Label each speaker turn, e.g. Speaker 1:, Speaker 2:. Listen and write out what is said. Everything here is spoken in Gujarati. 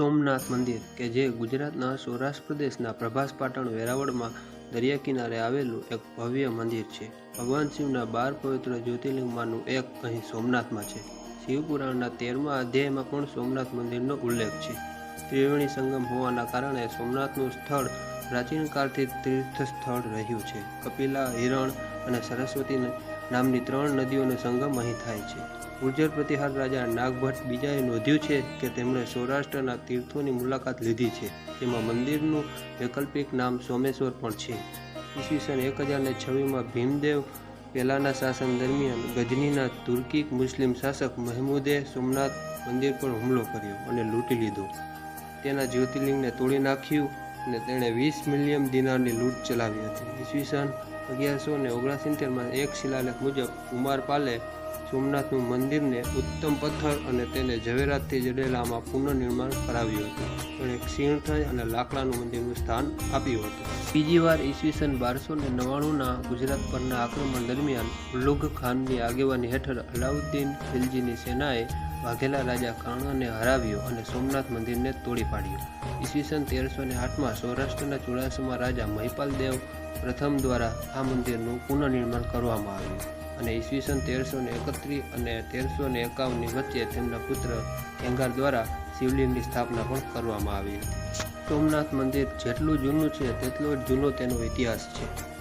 Speaker 1: સોમનાથ મંદિર કે જે ગુજરાતના સૌરાષ્ટ્ર પ્રદેશના પ્રભાસ પાટણ વેરાવળમાં દરિયા કિનારે આવેલું એક ભવ્ય મંદિર છે. ભગવાન શિવના બાર પવિત્ર જ્યોતિર્લિંગમાંનું એક અહીં સોમનાથમાં છે. શિવપુરાણના તેરમા અધ્યાયમાં પણ સોમનાથ મંદિરનો ઉલ્લેખ છે. ત્રિવેણી સંગમ હોવાના કારણે સોમનાથનું સ્થળ પ્રાચીન કાળથી તીર્થ સ્થળ રહ્યું છે. કપિલા, હિરણ અને સરસ્વતી નામની ત્રણ નદીઓનો સંગમ અહીં થાય છે. ગુર્જર પ્રતિહાર રાજા નાગભટ્ટ બીજાએ નોંધ્યું છે કે તેમણે સૌરાષ્ટ્રના તીર્થોની મુલાકાત લીધી છે. જેમાં મંદિરનું વૈકલ્પિક નામ સોમેશ્વર પણ છે. ઈસવીસન એક હજારને છવ્વીસમાં ભીમદેવ પહેલાંના શાસન દરમિયાન ગજનીના તુર્કી મુસ્લિમ શાસક મહેમૂદે સોમનાથ મંદિર પર હુમલો કર્યો અને લૂંટી લીધો. તેના જ્યોતિર્લિંગને તોડી નાખ્યું અને તેણે વીસ મિલિયન દિનારની લૂંટ ચલાવી હતી. ઈસવીસન અગિયારસો ને ઓગણસિત્તેરમાં એક શિલાલેખ મુજબ કુમારપાલે સોમનાથનું મંદિરને ઉત્તમ પથ્થર અને તેને ઝવેરાતથી જડેલામાં પુનઃનિર્માણ કરાવ્યું હતું. તેણે ક્ષીણ થઈ અને લાકડાનું મંદિરનું સ્થાન આપ્યું હતું. બીજી વાર ઈસવીસન બારસો ને નવ્વાણુંના ગુજરાત પરના આક્રમણ દરમિયાન ઉલ્લુઘ ખાનની આગેવાની હેઠળ અલાઉદ્દીન ખિલજીની સેનાએ વાઘેલા રાજા કર્ણને હરાવ્યો અને સોમનાથ મંદિરને તોડી પાડ્યું. ઈસવીસન તેરસો ને આઠમાં સૌરાષ્ટ્રના ચુડાસમાં રાજા મહિપાલ દેવ પ્રથમ દ્વારા આ મંદિરનું પુનઃનિર્માણ કરવામાં આવ્યું. અને ઈસવીસન તેરસો ને એકત્રીસ અને તેરસો ને એકાવનની વચ્ચે તેમના પુત્ર એંગાર દ્વારા શિવલિંગની સ્થાપના પણ કરવામાં આવી હતી. સોમનાથ મંદિર જેટલું જૂનું છે, તેટલો જ જૂનો તેનો ઇતિહાસ છે.